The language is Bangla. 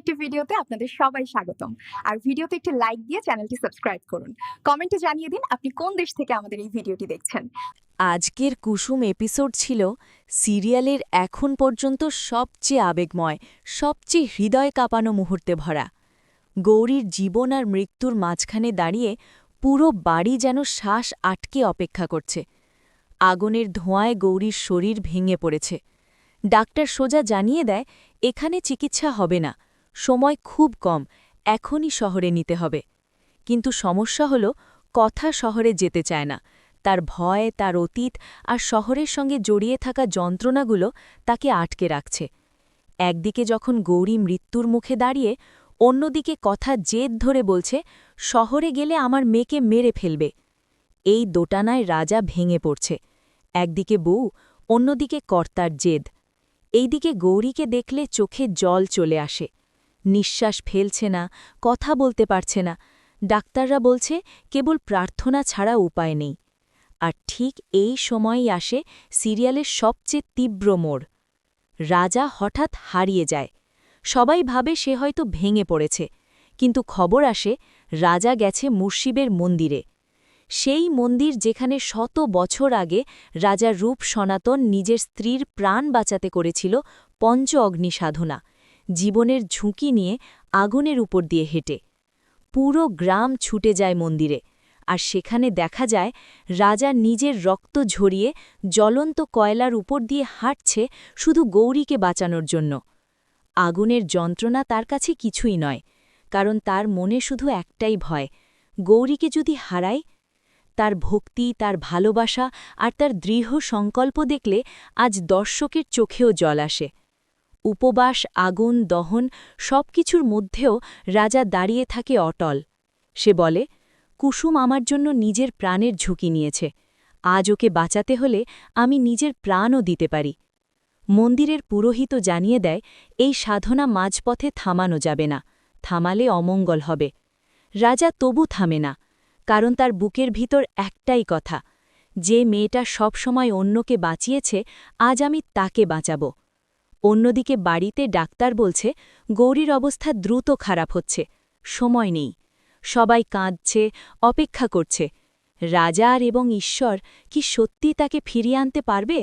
একটি ভিডিওতে আপনাদের সবাই স্বাগতম। আর ভিডিওতে একটি লাইক দিয়ে চ্যানেলটি সাবস্ক্রাইব করুন। কমেন্টে জানিয়ে দিন আপনি কোন দেশ থেকে আমাদের এই ভিডিওটি দেখছেন। আজকের কুসুম এপিসোড ছিল সিরিয়ালের এখন পর্যন্ত সবচেয়ে আবেগময়, সবচেয়ে হৃদয় কাঁপানো মুহূর্তে ভরা। গৌরীর জীবন আর মৃত্যুর মাঝখানে দাঁড়িয়ে পুরো বাড়ি যেন শ্বাস আটকে অপেক্ষা করছে। আগুনের ধোঁয়ায় গৌরীর শরীর ভেঙে পড়েছে। ডাক্তার সোজা জানিয়ে দেয়, এখানে চিকিৎসা হবে না। সময় খুব কম, এখনই শহরে নিতে হবে। কিন্তু সমস্যা হল, কথা শহরে যেতে চায় না। তার ভয়, তার অতীত আর শহরের সঙ্গে জড়িয়ে থাকা যন্ত্রণাগুলো তাকে আটকে রাখছে। একদিকে যখন গৌরী মৃত্যুর মুখে দাঁড়িয়ে, অন্যদিকে কথা জেদ ধরে বলছে, শহরে গেলে আমার মেয়েকে মেরে ফেলবে। এই দোটানায় রাজা ভেঙে পড়ছে। একদিকে বউ, অন্যদিকে কর্তার জেদ। এইদিকে গৌরীকে দেখলে চোখে জল চলে আসে। নিঃশ্বাস ফেলছে না, কথা বলতে পারছে না। ডাক্তাররা বলছে, কেবল প্রার্থনা ছাড়া উপায় নেই। আর ঠিক এই সময়ই আসে সিরিয়ালের সবচেয়ে তীব্র মোড়। রাজা হঠাৎ হারিয়ে যায়। সবাই ভাবে সে হয়তো ভেঙে পড়েছে। কিন্তু খবর আসে, রাজা গেছে মুর্শিবের মন্দিরে। সেই মন্দির যেখানে শত বছর আগে রাজা রূপ সনাতন নিজের স্ত্রীর প্রাণ বাঁচাতে করেছিল পঞ্চ অগ্নি সাধনা জীবনের ঝুঁকি নিয়ে আগুনের উপর দিয়ে হেঁটে। পুরো গ্রাম ছুটে যায় মন্দিরে, আর সেখানে দেখা যায় রাজা নিজের রক্ত ঝরিয়ে জ্বলন্ত কয়লার উপর দিয়ে হাঁটছে শুধু গৌরীকে বাঁচানোর জন্য। আগুনের যন্ত্রণা তার কাছে কিছুই নয়, কারণ তার মনে শুধু একটাই ভয়, গৌরীকে যদি হারায় তার ভক্তি, তার ভালোবাসা আর তার দৃঢ় সংকল্প দেখলে আজ দর্শকের চোখেও জল আসে। উপবাস, আগুন, দহন সবকিছুর মধ্যেও রাজা দাঁড়িয়ে থাকে অটল। সে বলে, কুসুম আমার জন্য নিজের প্রাণের ঝুঁকি নিয়েছে। আজ ওকে বাঁচাতে হলে আমি নিজের প্রাণও দিতে পারি। মন্দিরের পুরোহিত জানিয়ে দেয়, এই সাধনা মাঝপথে থামানো যাবে না। থামালে অমঙ্গল হবে। রাজা তবু থামে না, কারণ তার বুকের ভিতর একটাই কথা, যে মেয়েটা সবসময় অন্যকে বাঁচিয়েছে, আজ আমি তাকে বাঁচাব। অন্যদিকে বাড়িতে ডাক্তার বলছে, গৌরীর অবস্থা দ্রুত খারাপ হচ্ছে। সময় নেই। সবাই কাঁদছে, অপেক্ষা করছে। রাজার এবং ঈশ্বর কি সত্যি তাকে ফিরিয়ে আনতে পারবে?